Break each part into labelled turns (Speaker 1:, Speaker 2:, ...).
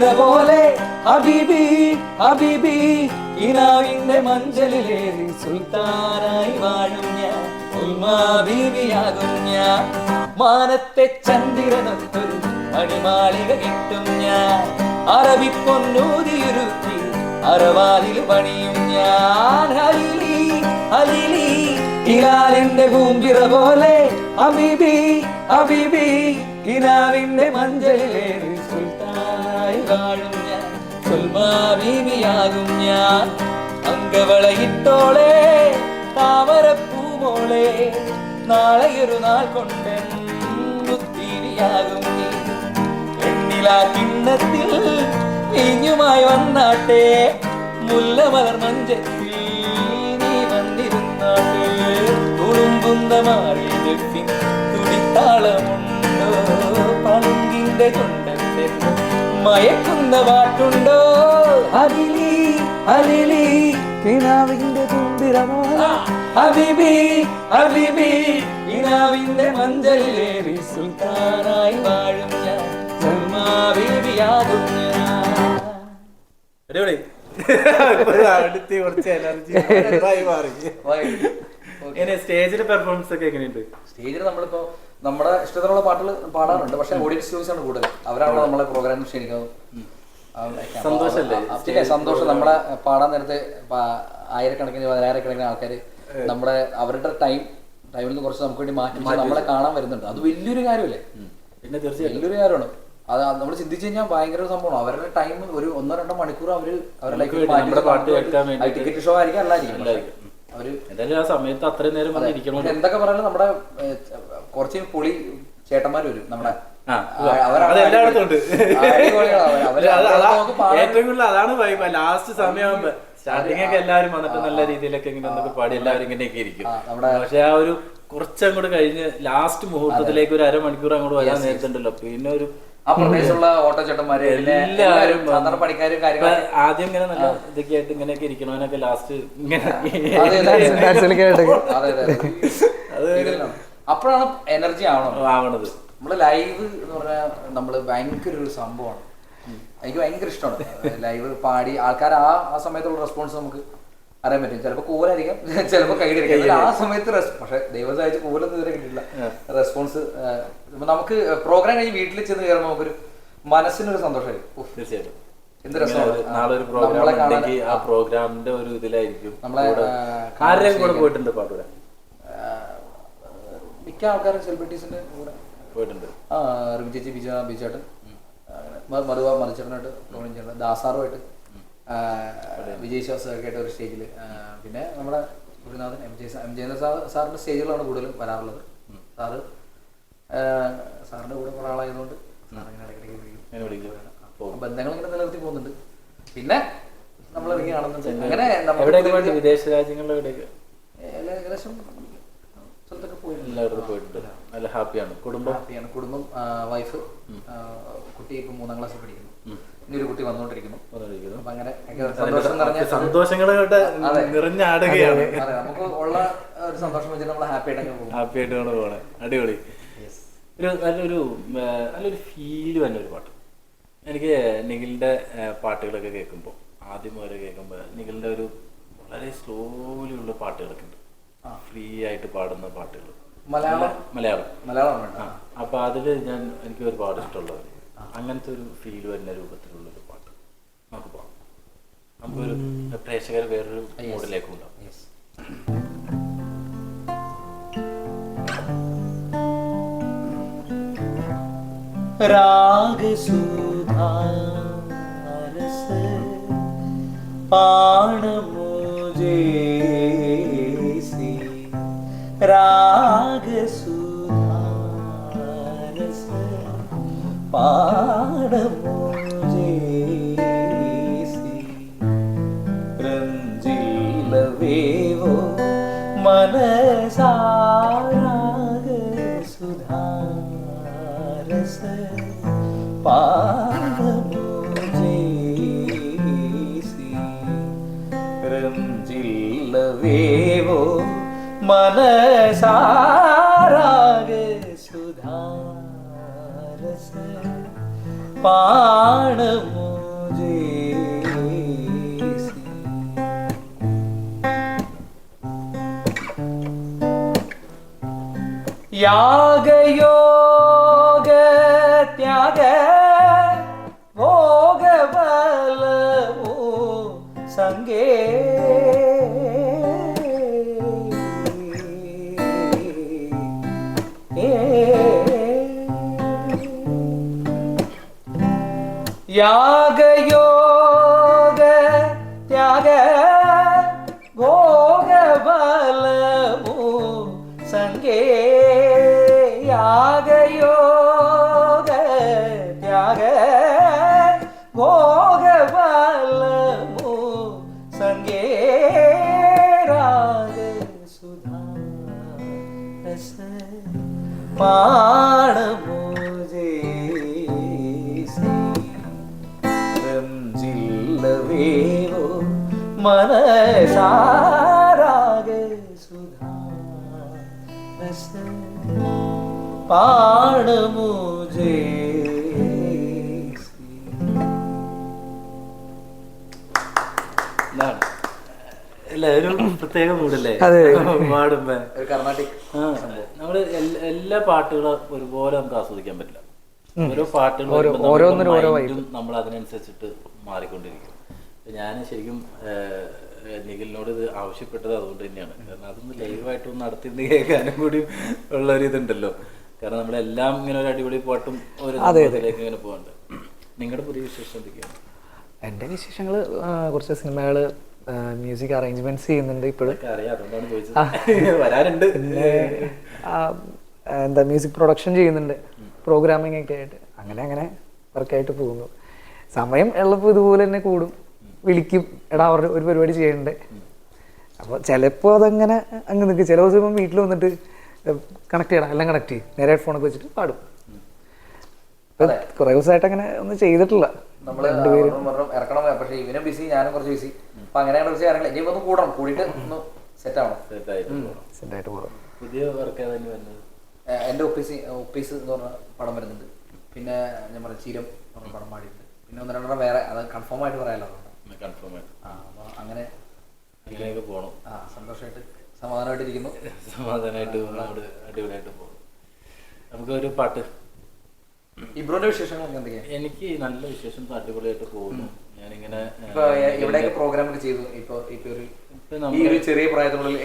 Speaker 1: പൂമ്പിര പോലെ ഹബീബി ഹബീബി ഇനാവിന്റെ മഞ്ചലിലേറി സുൽത്താനായി വാഴും ഞാൻ ഉൽമാബീബിയാകും ഞാൻ. മാനത്തെ ചന്ദ്രനൊത്തൊരു മണിമാളിക കിട്ടും ഞാൻ. അറബി പൊന്നൂതിയുരുത്തി അറവാലിൽ പണിയും ഞാൻ. ഹലിലി ഹലിലി ഇലാലിന്റെ പൂമ്പിറ പോലെ അബിബി അബിബി കിനാവിന്റെ മഞ്ചലിലേറി വാഴും ഞാൻ. സുൽമാബീവിയാകും ഞാൻ. അങ്കവളയിട്ടോളെ താമരപ്പൂമോളെ. നാളെയൊരു നാൾ കൊണ്ട് മുത്തിരിയാകും നീ. എണ്ണിലാ കിണ്ണത്തിൽ വീഞ്ഞുമായി വന്നാട്ടെ. മുല്ലമലർ മഞ്ചത്തിൽ നീ വന്നിരുന്നാട്ടെ. തുളുമ്പുന്ന മാറി തുടിത്താളമുണ്ടോ? പളുങ്കിന്റെ ചുണ്ടത്തിൽ മയക്കുന്ന പാട്ടുണ്ടോ അലിലി അലിലി കിണാവിന്റെ തുമ്പിരമോള അബിബി അബിബി കിണാവിന്റെ മഞ്ചലിലേറി സുൽത്താനായി വാഴും ഞാൻ സൽമാബീവിയാകും ഞാൻ
Speaker 2: അടിപൊളി. അടുത്ത് കുറച്ച് എനർജി മാറി. സ്റ്റേജിലെ പെർഫോമൻസ് ഒക്കെ എങ്ങനെയുണ്ട്?
Speaker 3: സ്റ്റേജിൽ നമ്മളിപ്പോ നമ്മുടെ ഇഷ്ടത്തിനുള്ള പാട്ടുകൾ പാടാറുണ്ട്. പക്ഷെ ഓഡിയൻസ് ചോയ്സ് ആണ് കൂടുതൽ. അവരാണല്ലോ നമ്മളെ പ്രോഗ്രാം ക്ഷണിക്കുന്നത്? സന്തോഷമല്ലേ? സന്തോഷം. നമ്മളെ പാടാൻ നേരത്തെ ആയിരക്കണക്കിന് പതിനായിരക്കണക്കിന് ആൾക്കാർ നമ്മുടെ അവരുടെ ടൈം ടൈമിൽ നിന്ന് കുറച്ച് നമുക്ക് വേണ്ടി മാറ്റി നമ്മളെ കാണാൻ വരുന്നുണ്ട്. അത് വലിയൊരു കാര്യമല്ലേ?
Speaker 2: പിന്നെ തീർച്ചയായും
Speaker 3: വലിയൊരു കാര്യമാണ്. അത് നമ്മൾ ചിന്തിച്ചു കഴിഞ്ഞാൽ ഭയങ്കര സംഭവമാണ്. അവരുടെ ടൈം ഒരു ഒന്നോ രണ്ടോ മണിക്കൂർ അവർ അവരുടെ ടിക്കറ്റ് ഷോ ആയിരിക്കും അല്ലായിരിക്കും. അവർ
Speaker 2: എന്തായാലും ആ സമയത്ത് അത്രയും നേരം
Speaker 3: എന്തൊക്കെ പറഞ്ഞാലും നമ്മുടെ കുറച്ച് പൊളി ചേട്ടന്മാര് വരും നമ്മുടെ.
Speaker 2: ഏറ്റവും കൂടുതൽ അതാണ് വൈബ് ലാസ്റ്റ് സമയമാകുമ്പോ സ്റ്റാർട്ടിംഗ് ഒക്കെ എല്ലാവരും വന്നിട്ട് നല്ല രീതിയിലൊക്കെ ഇങ്ങനെ പാടി എല്ലാവരും ഇങ്ങനെയൊക്കെ ഇരിക്കും. പക്ഷെ ആ ഒരു കുറച്ചങ്ങോട്ട് കഴിഞ്ഞ് ലാസ്റ്റ് മുഹൂർത്തത്തിലേക്ക് ഒരു അരമണിക്കൂർ അങ്ങോട്ട് വരാൻ നേരത്തുണ്ടല്ലോ. പിന്നെ ഒരു
Speaker 3: ആ പ്രദേശത്തുള്ള
Speaker 2: എല്ലാവരും
Speaker 3: പണിക്കാരും കാര്യങ്ങളും
Speaker 2: ആദ്യം ഇങ്ങനെ നല്ല ഇതൊക്കെ ആയിട്ട് ഇങ്ങനെയൊക്കെ ഇരിക്കണവനൊക്കെ ലാസ്റ്റ് ഇങ്ങനെ
Speaker 3: അപ്പോഴാണ് എനർജി ആവണം
Speaker 2: ആവണത്.
Speaker 3: നമ്മൾ ലൈവ് എന്ന് പറഞ്ഞാൽ നമ്മൾ ഭയങ്കര ഒരു സംഭവമാണ്. എനിക്ക് ഭയങ്കര ഇഷ്ടമാണ്. ലൈവ് പാടി ആൾക്കാർ ആ ആ സമയത്തുള്ള റെസ്പോൺസ് നമുക്ക് അറിയാൻ പറ്റും. ചിലപ്പോൾ കൂലായിരിക്കാം ചിലപ്പോൾ കൈയിലിരിക്കാം ആ സമയത്ത് പക്ഷെ ദൈവം സഹായിച്ച് കൂലൊന്നും ഇതുവരെ കിട്ടില്ല റെസ്പോൺസ് നമുക്ക് പ്രോഗ്രാം കഴിഞ്ഞ് വീട്ടിൽ ചെന്ന് കയറുമ്പോൾ നമുക്കൊരു മനസ്സിനൊരു സന്തോഷമായിരിക്കും.
Speaker 2: തീർച്ചയായിട്ടും.
Speaker 3: എന്ത്
Speaker 2: ഇങ്ങനെ
Speaker 3: രസമാണ്
Speaker 2: നാളെ ഒരു പ്രോഗ്രാം
Speaker 3: നമ്മളെ കാണാൻ
Speaker 2: ഉണ്ടെങ്കിൽ ആ പ്രോഗ്രാമിന്റെ ഒരു ഇതിലായിരിക്കും
Speaker 3: നമ്മളെ,
Speaker 2: ആരുടെയും കൂടെ പോയിട്ടുണ്ട് പാട്ടൂടെ
Speaker 3: ആ, മിക്ക ആൾക്കാരും സെലിബ്രിറ്റീസിന്റെ കൂടെ.
Speaker 2: പോയിട്ടുണ്ട്.
Speaker 3: ആ റിമി ചേച്ചി ബിജ ബിജേട്ടൻ മധുവ മറിച്ചേട്ടനായിട്ട് ടോണിൻ ചേട്ടൻ ദാസാറുമായിട്ട്. വിജയ് ശ്വാസമൊക്കെ ആയിട്ട് ഒരു സ്റ്റേജിൽ പിന്നെ നമ്മുടെ ഗുരുനാഥൻ M J M Jayandra sir സാറിന്റെ സ്റ്റേജുകളാണ് കൂടുതലും വരാറുള്ളത്. സാറ് സാറിന്റെ സാറിന്റെ കൂടെ കുറേ ആളായതുകൊണ്ട് ഇടയ്ക്കിടയ്ക്ക് വിളിക്കും. ബന്ധങ്ങൾ ഇങ്ങനെ നിലനിർത്തി പോകുന്നുണ്ട്. പിന്നെ നമ്മൾ ഇറങ്ങി കാണുന്നുണ്ട്. അങ്ങനെ നമുക്ക്
Speaker 2: എവിടെയൊക്കെ
Speaker 3: പുതിയ
Speaker 2: പോയിട്ട് വിദേശ രാജ്യങ്ങളിൽ എവിടെയൊക്കെ
Speaker 3: പുതിയ- എല്ലാ- ഏകദേശം സ്ഥലത്തൊക്കെ പോയിട്ടുണ്ട്
Speaker 2: എല്ലായിടത്തും പോയിട്ടുണ്ട്. നല്ല ഹാപ്പിയാണ്. കുടുംബം?
Speaker 3: ഹാപ്പിയാണ്. കുടുംബം വൈഫ് കുട്ടി ഇപ്പം മൂന്നാം ക്ലാസ്സിൽ പഠിക്കുന്നു. ഇനി ഒരു കുട്ടി വന്നുകൊണ്ടിരിക്കുന്നു. അപ്പൊ അങ്ങനെ സന്തോഷം നിറഞ്ഞ സന്തോഷങ്ങൾ.
Speaker 2: നിറഞ്ഞാടുകയാണ്.
Speaker 3: അതെ നമുക്ക് ഉള്ള ഒരു സന്തോഷം വെച്ചിട്ട് നമ്മൾ ഹാപ്പി ആയിട്ട് പോകും.
Speaker 2: ഹാപ്പി ആയിട്ട് പോകണേ. അടിപൊളി. ഒരു നല്ലൊരു നല്ലൊരു ഫീൽ തന്നെ ഒരു പാട്ട്. എനിക്ക് നിഖിലിന്റെ പാട്ടുകളൊക്കെ കേൾക്കുമ്പോൾ ആദ്യം മുതൽ കേൾക്കുമ്പോൾ നിഖിലിന്റെ ഒരു വളരെ സ്ലോലി ഉള്ള പാട്ടുകളൊക്കെ ഉണ്ട്. ഫ്രീ ആയിട്ട് പാടുന്ന പാട്ടുകൾ.
Speaker 3: മലയാളം?
Speaker 2: മലയാളം.
Speaker 3: മലയാളം
Speaker 2: അപ്പോൾ അതിൽ ഞാൻ എനിക്ക് ഒരുപാട് ഇഷ്ടമുള്ളത്. അങ്ങനത്തെ ഒരു ഫീൽ വരുന്ന രൂപത്തിലുള്ള ഒരു പാട്ട്. നമുക്ക് പോകാം നമുക്കൊരു പ്രേക്ഷകർ വേറൊരു മോഡിലേക്ക് ഉണ്ടാവും.
Speaker 1: പാണമോ പാണ സി രാ പാടമോ േവോ മനസാരാഗ സുധാരസ. പാടമോ ജില്ലവേവോ മനസാ पाण मुझे याग योग त्याग யாக யோ മനസാരാഗ സുധാ
Speaker 2: ഇതാണ്. അല്ല ഒരു പ്രത്യേക മൂടല്ലേ?
Speaker 4: അതെ.
Speaker 2: പാടുമ്പോ.
Speaker 3: ഒരു കർണാട്ടിക്
Speaker 2: ആ, നമ്മൾ എല്ല- പാട്ടുകളും ഒരുപോലെ നമുക്ക് ആസ്വദിക്കാൻ പറ്റില്ല. ഓരോ mind നമ്മൾ അതിനനുസരിച്ചിട്ട് മാറിക്കൊണ്ടിരിക്കും. ഞാൻ ശരിക്കും നിഖിലിനോട് ഇത് ആവശ്യപ്പെട്ടത് അതുകൊണ്ട് തന്നെയാണ്. കാരണം അതൊന്ന് ലൈവായിട്ടൊന്ന് നടത്തിന്ന് കേൾക്കാനും കൂടി ഉള്ള ഒരു ഇതുണ്ടല്ലോ കാരണം നമ്മളെല്ലാം ഇങ്ങനെ ഒരു അടിപൊളി പാട്ടും ഒരു സംഭവത്തിലേക്ക് ഇങ്ങനെ പോകുന്നുണ്ട് നിങ്ങളുടെ പുതിയ വിശേഷം എന്തൊക്കെയാണ്?
Speaker 4: എന്റെ വിശേഷങ്ങൾ കുറച്ച് സിനിമകൾ മ്യൂസിക് അറേഞ്ച്മെന്റ്സ് ചെയ്യുന്നുണ്ട് ഇപ്പോഴും. ആ, എന്താ മ്യൂസിക് പ്രൊഡക്ഷൻ ചെയ്യുന്നുണ്ട്. പ്രോഗ്രാമിംഗ് ഒക്കെ ആയിട്ട്. അങ്ങനെ അങ്ങനെ വർക്കായിട്ട് പോകുന്നു. സമയം ഉള്ളപ്പോൾ ഇതുപോലെ തന്നെ കൂടും. വിളിക്കും എടാ അവരുടെ ഒരു പരിപാടി ചെയ്യണ്ടേ? അപ്പോൾ ചിലപ്പോൾ അതങ്ങനെ അങ്ങ് നിൽക്കും ചില ദിവസം ഇപ്പം വീട്ടിൽ വന്നിട്ട് കണക്ട് ചെയ്യണം. എല്ലാം കണക്ട് ചെയ്യും. നേരെ ഹെഡ്ഫോണൊക്കെ വെച്ചിട്ട് പാടും. കുറെ കുറേ ദിവസമായിട്ട് അങ്ങനെ ഒന്നും ചെയ്തിട്ടില്ല.
Speaker 3: നമ്മൾ രണ്ടുപേരും ഇറക്കണം പക്ഷേ ഇവനും ബിസി ഞാനും കുറച്ച് ബിസി അപ്പൊ അങ്ങനെയാണ് കുറച്ച് കാര്യങ്ങൾ ഇനി ഒന്ന് കൂടണം. കൂടിയിട്ട് ഒന്ന് സെറ്റ് ആവണം.
Speaker 2: സെറ്റായിട്ട് പോകണം പുതിയ വർക്ക്
Speaker 3: എന്റെ ഒപ്പീസ് ഒപ്പീസ് എന്ന് പറഞ്ഞ പടം വരുന്നുണ്ട്. പിന്നെ ഞാൻ പറഞ്ഞ ചീരം എന്ന് പറഞ്ഞ പടം പാടിയിട്ടുണ്ട്. പിന്നെ ഒന്ന് രണ്ടെണ്ണം വേറെ അത് കൺഫേം ആയിട്ട് പറയാലോ. അതുകൊണ്ട്
Speaker 2: കൺഫേം ആയിട്ട്
Speaker 3: ആ അപ്പൊ അങ്ങനെ
Speaker 2: പോകണം
Speaker 3: ആ സന്തോഷമായിട്ട് സമാധാനമായിട്ടിരിക്കുന്നു
Speaker 2: സമാധാനമായിട്ട് അവിടെ അടിപൊളിയായിട്ട് പോകും നമുക്ക് ഒരു പാട്ട്.
Speaker 3: ഇബ്രോന്റെ വിശേഷങ്ങൾ എന്തൊക്കെയാണ്
Speaker 2: എനിക്ക് നല്ല വിശേഷം അടിപൊളിയായിട്ട് പോകുന്നു. ഞാനിങ്ങനെ
Speaker 3: എവിടെയൊക്കെ പ്രോഗ്രാം ഒക്കെ ചെയ്തു? ഇപ്പൊ ഇപ്പൊ ഒരു ഈ ഒരു ചെറിയ പ്രായത്തിനുള്ളിൽ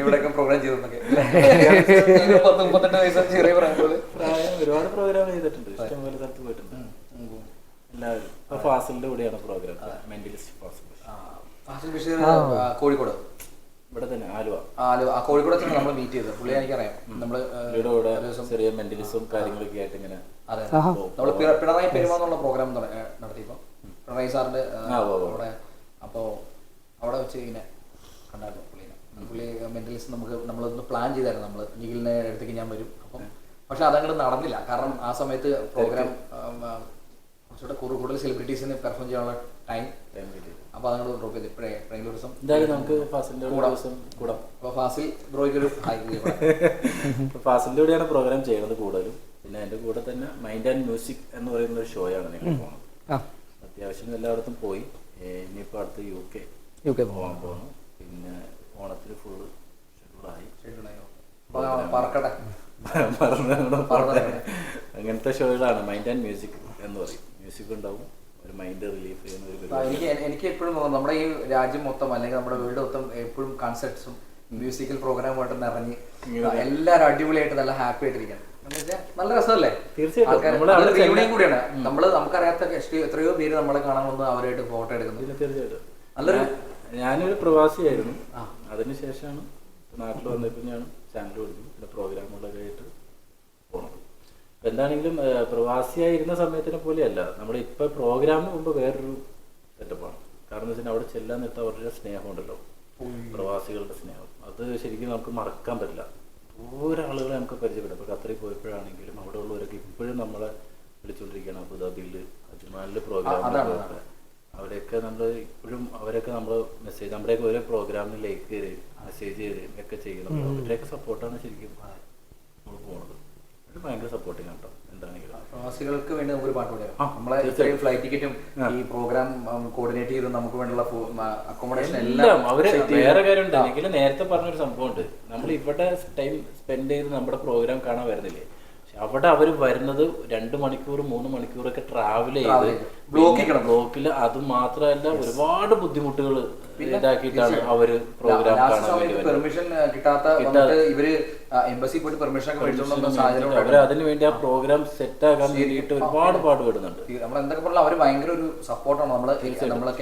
Speaker 3: എവിടെയൊക്കെ പ്രോഗ്രാം ചെയ്തെന്നൊക്കെ. പത്ത് മുപ്പത്തെട്ട് വയസ്സ് ചെറിയ പ്രായത്തിനുള്ളിൽ.
Speaker 2: പ്രായം ഒരുപാട് പ്രോഗ്രാം ചെയ്തിട്ടുണ്ട്. ഇഷ്ടംപോലെ സ്ഥലത്ത് പോയിട്ടുണ്ട്. എല്ലാവരും. ഇപ്പൊ ഫാസിലിന്റെ കൂടെയാണ് പ്രോഗ്രാം മെന്റലിസ്റ്റ് ഫാസിൽ.
Speaker 3: ആ, ഫാസിൽ ബഷീർ കോഴിക്കോട്.
Speaker 2: ഇവിടെ തന്നെ ആലുവ.
Speaker 3: ആലുവ. ആ കോഴിക്കോട് തന്നെ നമ്മൾ മീറ്റ് ചെയ്തത് പുള്ളി എനിക്കറിയാം.
Speaker 2: പുള്ളിയുടെ കൂടെ ചെറിയ മെന്റലിസും കാര്യങ്ങളൊക്കെ ആയിട്ട് ഇങ്ങനെ
Speaker 3: അതെ. നമ്മൾ പിണറായി പെരുമാന്നുള്ള പ്രോഗ്രാം നടത്തിയപ്പോ പിണറായി സാറിന്റെ. അവിടെ അപ്പോ അവിടെ വെച്ച് ഇങ്ങനെ കണ്ടായിരുന്നു പുള്ളിനെ. പുള്ളി മെന്റലിസ്റ്റ് നമുക്ക് നമ്മളൊന്ന് പ്ലാൻ ചെയ്തായിരുന്നു. നമ്മൾ നിഖിലിനെ അടുത്തേക്ക് ഞാൻ വരും. അപ്പം പക്ഷെ അതങ്ങോട്ട് നടന്നില്ല. കാരണം ആ സമയത്ത് പ്രോഗ്രാം കുറച്ചുകൂടെ കൂടുതൽ കൂടുതൽ സെലിബ്രിറ്റീസിന് പെർഫോം ചെയ്യാനുള്ള ടൈം. അപ്പോൾ അതങ്ങോട്ട് ഡ്രോപ്പ് ചെയ്ത്. ഇപ്പോഴേ ദിവസം
Speaker 2: എന്തായാലും നമുക്ക് ഫാസിലിന്റെ കൂടെ ദിവസം കൂടാം.
Speaker 3: അപ്പോൾ ഫാസിൽ ബ്രോയ്ക്ക് ഒരു ഫാസിലിന്റെ കൂടി
Speaker 2: ഇപ്പൊ ഫാസിലിന്റെ കൂടെയാണ് പ്രോഗ്രാം ചെയ്യുന്നത് കൂടുതലും. പിന്നെ എന്റെ കൂടെ തന്നെ മൈൻഡ് ആൻഡ് മ്യൂസിക് എന്ന് പറയുന്ന ഒരു ഷോയാണ് നിങ്ങൾ പോകുന്നത്
Speaker 4: ആ.
Speaker 2: അത്യാവശ്യം എല്ലായിടത്തും പോയി. ഇനിയിപ്പോൾ അടുത്ത് യു കെ
Speaker 4: യു കെ
Speaker 2: പോകാൻ പോകുന്നു പിന്നെ ഓണത്തിന് ഫുള്ള് ഷെഡ്യൂളായി
Speaker 3: പറക്കട്ടെ
Speaker 2: പറഞ്ഞ
Speaker 3: പറഞ്ഞത്.
Speaker 2: അങ്ങനത്തെ ഷോകളാണ് മൈൻഡ് ആൻഡ് മ്യൂസിക് എന്ന് പറയും. മ്യൂസിക് ഉണ്ടാവും. ഒരു മൈൻഡ് റിലീഫ് ചെയ്യുന്ന ഒരു പരിപാടി.
Speaker 3: എനിക്ക് എനിക്ക് എപ്പോഴും തോന്നുന്നു നമ്മുടെ ഈ രാജ്യം മൊത്തം അല്ലെങ്കിൽ നമ്മുടെ വേൾഡ് മൊത്തം എപ്പോഴും കൺസെർട്ട്സും മ്യൂസിക്കൽ പ്രോഗ്രാമായിട്ട് നിറഞ്ഞ് എല്ലാവരും അടിപൊളിയായിട്ട് നല്ല ഹാപ്പി ആയിട്ടിരിക്കണം. എന്ന് വെച്ചാൽ നല്ല രസമല്ലേ?
Speaker 2: തീർച്ചയായിട്ടും.
Speaker 3: കൂടിയാണ്. നമ്മൾ നമുക്കറിയാത്ത എത്രയോ പേര് നമ്മളെ കാണാൻ വന്ന് അവരായിട്ട് ഫോട്ടോ എടുക്കുന്നു.
Speaker 2: തീർച്ചയായിട്ടും.
Speaker 3: നല്ലൊരു
Speaker 2: ഞാനൊരു പ്രവാസിയായിരുന്നു. അതിനുശേഷമാണ് നാട്ടിൽ വന്നപ്പോൾ ഞാൻ ചാനൽ കൊടുക്കും പിന്നെ പ്രോഗ്രാമുകളൊക്കെ ആയിട്ട് പോകണം അപ്പൊ എന്താണെങ്കിലും പ്രവാസിയായിരുന്ന സമയത്തിനെ പോലെയല്ല. നമ്മുടെ ഇപ്പൊ പ്രോഗ്രാമിന് മുമ്പ് വേറൊരു സെറ്റപ്പാണ്. കാരണം എന്ന് വെച്ചാൽ അവിടെ ചെല്ലാൻ നേരത്തെ അവരുടെ സ്നേഹമുണ്ടല്ലോ. പ്രവാസികളുടെ സ്നേഹം. അത് ശരിക്കും നമുക്ക് മറക്കാൻ പറ്റില്ല. ഓരോ ആളുകളെ നമുക്ക് പരിചയപ്പെടാം ഇപ്പൊ ഖത്തറിൽ പോയപ്പോഴാണെങ്കിലും അവിടെ ഉള്ളവരൊക്കെ ഇപ്പോഴും നമ്മളെ വിളിച്ചുകൊണ്ടിരിക്കുകയാണ് അബുദാബിയിൽ അജ്മാലിൽ പ്രോഗ്രാം. അവരെയൊക്കെ നമ്മൾ ഇപ്പോഴും അവരൊക്കെ നമ്മൾ മെസ്സേജ് നമ്മുടെയൊക്കെ ഓരോ പ്രോഗ്രാമിലേക്ക് മെസ്സേജ് ചെയ്യുകയും ഒക്കെ ചെയ്യണം അവരുടെയൊക്കെ സപ്പോർട്ടാണ് ശരിക്കും നമ്മൾ പോണത്. ഭയങ്കര സപ്പോർട്ടിങ് കേട്ടോ എന്താണെങ്കിലും
Speaker 3: പ്രവാസികൾക്ക് വേണ്ടി നമുക്കൊരു പാട്ട് പാടാം നമ്മളെ ഇത്രയും ഫ്ലൈറ്റ് ടിക്കറ്റും ഈ പ്രോഗ്രാം കോർഡിനേറ്റ് ചെയ്ത് നമുക്ക് വേണ്ടുള്ള അക്കോമഡേഷൻ
Speaker 2: എല്ലാം
Speaker 3: അവർ
Speaker 2: വേറെ കാര്യം ഉണ്ടെങ്കിൽ നേരത്തെ പറഞ്ഞൊരു സംഭവം ഉണ്ട് നമ്മൾ ഇവിടെ ടൈം സ്പെൻഡ് ചെയ്ത് നമ്മുടെ പ്രോഗ്രാം കാണാൻ വരുന്നില്ലേ? അവിടെ അവർ വരുന്നത് രണ്ട് മണിക്കൂർ മൂന്ന് മണിക്കൂറൊക്കെ ട്രാവൽ ചെയ്ത്
Speaker 3: ബ്ലോക്കിൽ
Speaker 2: ബ്ലോക്കിൽ അത് മാത്രമല്ല ഒരുപാട് ബുദ്ധിമുട്ടുകൾ ഇതാക്കിയിട്ടാണ് അവർ പ്രോഗ്രാം കാണാൻ വേണ്ടി
Speaker 3: സമയത്ത് പെർമിഷൻ കിട്ടാത്ത ഇവർ എംബസി പോയിട്ട് പെർമിഷൻ
Speaker 2: അവർ അതിനു വേണ്ടി ആ പ്രോഗ്രാം സെറ്റ് ആക്കാൻ വേണ്ടിയിട്ട് ഒരുപാട് പാടുപെടുന്നുണ്ട്.
Speaker 3: നമ്മൾ എന്തൊക്കെ പറഞ്ഞാൽ അവർ ഭയങ്കര ഒരു സപ്പോർട്ടാണ് നമ്മൾ നമ്മളെ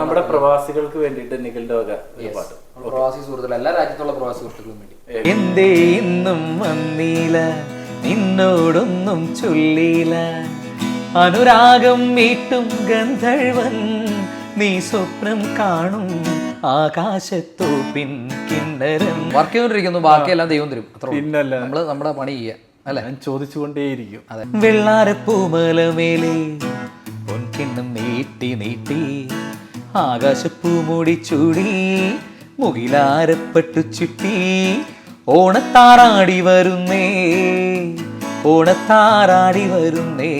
Speaker 2: നമ്മുടെ പ്രവാസികൾക്ക് വേണ്ടിയിട്ട് നിഖിലിന്റെ വക ഒരു പാട്ട്.
Speaker 3: പ്രവാസി സുഹൃത്തുക്കൾ എല്ലാ രാജ്യത്തുള്ള പ്രവാസി സുഹൃത്തുക്കൾക്കും വേണ്ടി.
Speaker 1: എന്തേ ഇന്നും വന്നീല? നിന്നോടൊന്നും ചൊല്ലീല അനുരാഗം വീട്ടും ഗന്ധർവൻ നീ സ്വപ്നം കാണും ആകാശത്തോപ്പിൻ കിന്നരം
Speaker 3: വർക്ക് ചെയ്തോണ്ടിരിക്കുന്നു ബാക്കിയെല്ലാം ദൈവം തരും. അത്ര
Speaker 2: പിന്നല്ല.
Speaker 3: നമ്മൾ നമ്മുടെ പണി ചെയ്യാ അല്ലെ?
Speaker 2: ഞാൻ ചോദിച്ചുകൊണ്ടേയിരിക്കും.
Speaker 1: വെള്ളാരപ്പൂമലമേലെ പൊൻകിണ്ണം നീട്ടി നീട്ടി ആകാശപ്പൂ മൂടി ചൂടി മുകിലാരപ്പെട്ടു ചുറ്റി ഓണത്താറാടി വരുന്നേ. ഓണത്താറാടി വരുന്നേ.